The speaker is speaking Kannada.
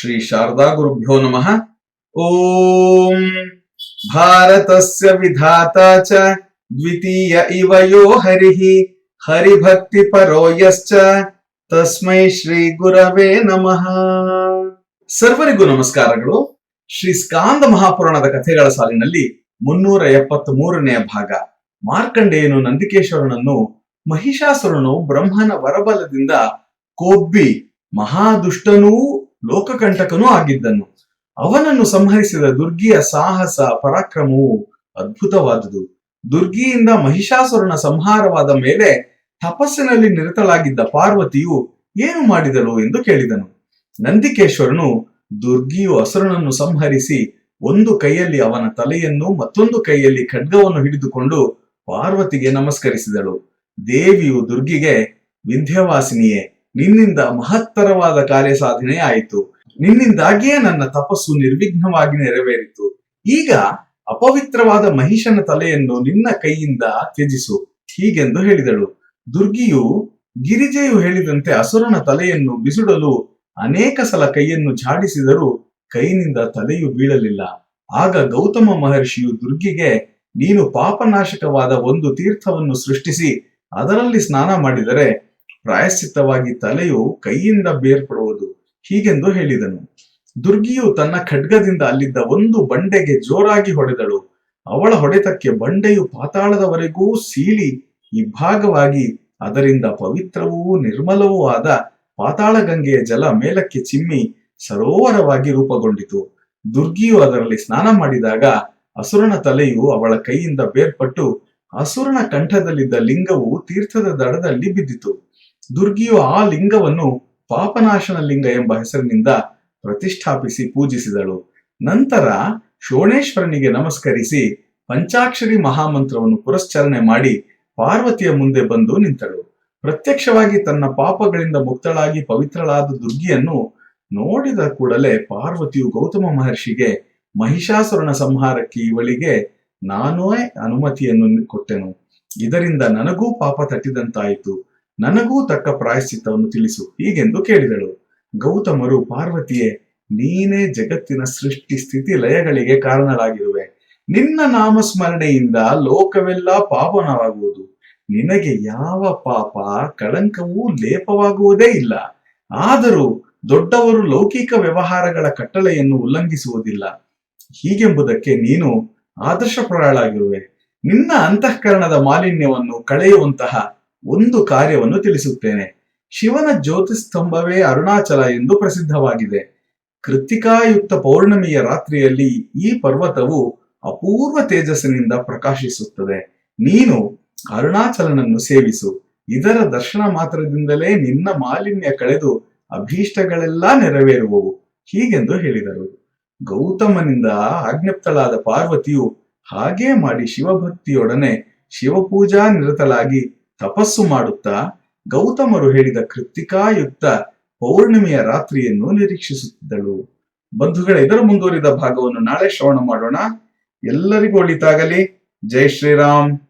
ಶ್ರೀ ಶಾರದಾ ಗುರುಭ್ಯೋ ನಮಃ. ಓಂ ಭಾರತಸ್ಯ ವಿಧಾತ ಚ, ದ್ವಿತೀಯ ಇವ ಯೋ ಹರಿ, ಹರಿಭಕ್ತಿ ಪರೋ ಯಶ್ಚ ತಸ್ಮೈ ಶ್ರೀ ಗುರವೇ ನಮಃ. ಸರ್ವರಿಗೂ ನಮಸ್ಕಾರಗಳು. ಶ್ರೀ ಸ್ಕಾಂದ ಮಹಾಪುರಾಣದ ಕಥೆಗಳ ಸಾಲಿನಲ್ಲಿ ಮುನ್ನೂರ ಎಪ್ಪತ್ತ್ ಮೂರನೆಯ ಭಾಗ. ಮಾರ್ಕಂಡೇಯನು ನಂದಿಕೇಶ್ವರನನ್ನು ಮಹಿಷಾಸುರನು ಬ್ರಹ್ಮನ ವರಬಲದಿಂದ ಕೊಬ್ಬಿ ಮಹಾದುಷ್ಟನೂ ಲೋಕಕಂಟಕನೂ ಆಗಿದ್ದನು. ಅವನನ್ನು ಸಂಹರಿಸಿದ ದುರ್ಗಿಯ ಸಾಹಸ, ಪರಾಕ್ರಮವು ಅದ್ಭುತವಾದುದು. ದುರ್ಗಿಯಿಂದ ಮಹಿಷಾಸುರನ ಸಂಹಾರವಾದ ಮೇಲೆ ತಪಸ್ಸಿನಲ್ಲಿ ನಿರತಳಾಗಿದ್ದ ಪಾರ್ವತಿಯು ಏನು ಮಾಡಿದಳು ಎಂದು ಕೇಳಿದನು. ನಂದಿಕೇಶ್ವರನು ದುರ್ಗಿಯು ಅಸುರನನ್ನು ಸಂಹರಿಸಿ ಒಂದು ಕೈಯಲ್ಲಿ ಅವನ ತಲೆಯನ್ನು ಮತ್ತೊಂದು ಕೈಯಲ್ಲಿ ಖಡ್ಗವನ್ನು ಹಿಡಿದುಕೊಂಡು ಪಾರ್ವತಿಗೆ ನಮಸ್ಕರಿಸಿದಳು. ದೇವಿಯು ದುರ್ಗಿಗೆ, ವಿಂಧ್ಯವಾಸಿನಿಯೇ ನಿನ್ನಿಂದ ಮಹತ್ತರವಾದ ಕಾರ್ಯ ಸಾಧನೆ ಆಯಿತು. ನಿನ್ನಿಂದಾಗಿಯೇ ನನ್ನ ತಪಸ್ಸು ನಿರ್ವಿಘ್ನವಾಗಿ ನೆರವೇರಿತು. ಈಗ ಅಪವಿತ್ರವಾದ ಮಹಿಷನ ತಲೆಯನ್ನು ನಿನ್ನ ಕೈಯಿಂದ ತ್ಯಜಿಸು, ಹೀಗೆಂದು ಹೇಳಿದಳು. ದುರ್ಗಿಯು ಗಿರಿಜೆಯು ಹೇಳಿದಂತೆ ಅಸುರನ ತಲೆಯನ್ನು ಬಿಸುಡಲು ಅನೇಕ ಸಲ ಕೈಯನ್ನು ಝಾಡಿಸಿದರೂ ಕೈನಿಂದ ತಲೆಯು ಬೀಳಲಿಲ್ಲ. ಆಗ ಗೌತಮ ಮಹರ್ಷಿಯು ದುರ್ಗಿಗೆ, ನೀನು ಪಾಪನಾಶಕವಾದ ಒಂದು ತೀರ್ಥವನ್ನು ಸೃಷ್ಟಿಸಿ ಅದರಲ್ಲಿ ಸ್ನಾನ ಮಾಡಿದರೆ ಪ್ರಾಯಶ್ಚಿತ್ತವಾಗಿ ತಲೆಯು ಕೈಯಿಂದ ಬೇರ್ಪಡುವುದು ಹೀಗೆಂದು ಹೇಳಿದನು. ದುರ್ಗಿಯು ತನ್ನ ಖಡ್ಗದಿಂದ ಅಲ್ಲಿದ್ದ ಒಂದು ಬಂಡೆಗೆ ಜೋರಾಗಿ ಹೊಡೆದಳು. ಅವಳ ಹೊಡೆತಕ್ಕೆ ಬಂಡೆಯು ಪಾತಾಳದವರೆಗೂ ಸೀಳಿ ಇಬ್ಬಾಗವಾಗಿ ಅದರಿಂದ ಪವಿತ್ರವೂ ನಿರ್ಮಲವೂ ಆದ ಪಾತಾಳ ಗಂಗೆಯ ಜಲ ಮೇಲಕ್ಕೆ ಚಿಮ್ಮಿ ಸರೋವರವಾಗಿ ರೂಪಗೊಂಡಿತು. ದುರ್ಗಿಯು ಅದರಲ್ಲಿ ಸ್ನಾನ ಮಾಡಿದಾಗ ಅಸುರನ ತಲೆಯು ಅವಳ ಕೈಯಿಂದ ಬೇರ್ಪಟ್ಟು ಅಸುರನ ಕಂಠದಲ್ಲಿದ್ದ ಲಿಂಗವು ತೀರ್ಥದ ದಡದಲ್ಲಿ ಬಿದ್ದಿತು. ದುರ್ಗಿಯು ಆ ಲಿಂಗವನ್ನು ಪಾಪನಾಶನ ಲಿಂಗ ಎಂಬ ಹೆಸರಿನಿಂದ ಪ್ರತಿಷ್ಠಾಪಿಸಿ ಪೂಜಿಸಿದಳು. ನಂತರ ಶೋಣೇಶ್ವರನಿಗೆ ನಮಸ್ಕರಿಸಿ ಪಂಚಾಕ್ಷರಿ ಮಹಾಮಂತ್ರವನ್ನು ಪುರಸ್ಚರಣೆ ಮಾಡಿ ಪಾರ್ವತಿಯ ಮುಂದೆ ಬಂದು ನಿಂತಳು. ಪ್ರತ್ಯಕ್ಷವಾಗಿ ತನ್ನ ಪಾಪಗಳಿಂದ ಮುಕ್ತಳಾಗಿ ಪವಿತ್ರಳಾದ ದುರ್ಗಿಯನ್ನು ನೋಡಿದ ಕೂಡಲೇ ಪಾರ್ವತಿಯು ಗೌತಮ ಮಹರ್ಷಿಗೆ, ಮಹಿಷಾಸುರನ ಸಂಹಾರಕ್ಕೆ ಇವಳಿಗೆ ನಾನೇ ಅನುಮತಿಯನ್ನು ಕೊಟ್ಟೆನು. ಇದರಿಂದ ನನಗೂ ಪಾಪ ತಟ್ಟಿದಂತಾಯಿತು. ನನಗೂ ತಕ್ಕ ಪ್ರಾಯಶ್ಚಿತ್ತವನ್ನು ತಿಳಿಸು ಹೀಗೆಂದು ಕೇಳಿದಳು. ಗೌತಮರು, ಪಾರ್ವತಿಯೇ, ನೀನೇ ಜಗತ್ತಿನ ಸೃಷ್ಟಿ ಸ್ಥಿತಿ ಲಯಗಳಿಗೆ ಕಾರಣರಾಗಿರುವೆ. ನಿನ್ನ ನಾಮಸ್ಮರಣೆಯಿಂದ ಲೋಕವೆಲ್ಲ ಪಾವನವಾಗುವುದು ನಿನಗೆ ಯಾವ ಪಾಪ, ಕಳಂಕವೂ ಲೇಪವಾಗುವುದೇ ಇಲ್ಲ. ಆದರೂ ದೊಡ್ಡವರು ಲೌಕಿಕ ವ್ಯವಹಾರಗಳ ಕಟ್ಟಳೆಯನ್ನು ಉಲ್ಲಂಘಿಸುವುದಿಲ್ಲ. ಹೀಗೆಂಬುದಕ್ಕೆ ನೀನು ಆದರ್ಶಪ್ರಾಯಳಾಗಿರುವೆ. ನಿನ್ನ ಅಂತಃಕರಣದ ಮಾಲಿನ್ಯವನ್ನು ಕಳೆಯುವಂತಹ ಒಂದು ಕಾರ್ಯವನ್ನು ತಿಳಿಸುತ್ತೇನೆ. ಶಿವನ ಜ್ಯೋತಿಸ್ತಂಭವೇ ಅರುಣಾಚಲ ಎಂದು ಪ್ರಸಿದ್ಧವಾಗಿದೆ. ಕೃತಿಕಾಯುಕ್ತ ಪೌರ್ಣಮಿಯ ರಾತ್ರಿಯಲ್ಲಿ ಈ ಪರ್ವತವು ಅಪೂರ್ವ ತೇಜಸ್ಸಿನಿಂದ ಪ್ರಕಾಶಿಸುತ್ತದೆ. ನೀನು ಅರುಣಾಚಲನನ್ನು ಸೇವಿಸು. ಇದರ ದರ್ಶನ ಮಾತ್ರದಿಂದಲೇ ನಿನ್ನ ಮಾಲಿನ್ಯ ಕಳೆದು ಅಭೀಷ್ಟಗಳೆಲ್ಲ ನೆರವೇರುವವು, ಹೀಗೆಂದು ಹೇಳಿದರು. ಗೌತಮನಿಂದ ಆಜ್ಞಪ್ತಳಾದ ಪಾರ್ವತಿಯು ಹಾಗೇ ಮಾಡಿ ಶಿವಭಕ್ತಿಯೊಡನೆ ಶಿವಪೂಜಾ ನಿರತಳಾಗಿ ತಪಸ್ಸು ಮಾಡುತ್ತಾ ಗೌತಮರು ಹೇಳಿದ ಕೃತಿಕಾಯುಕ್ತ ಪೌರ್ಣಿಮೆಯ ರಾತ್ರಿಯನ್ನು ನಿರೀಕ್ಷಿಸುತ್ತಿದ್ದಳು. ಬಂಧುಗಳ, ಇದರ ಮುಂದುವರಿದ ಭಾಗವನ್ನು ನಾಳೆ ಶ್ರವಣ ಮಾಡೋಣ. ಎಲ್ಲರಿಗೂ ಒಳಿತಾಗಲಿ. ಜೈ ಶ್ರೀರಾಮ್.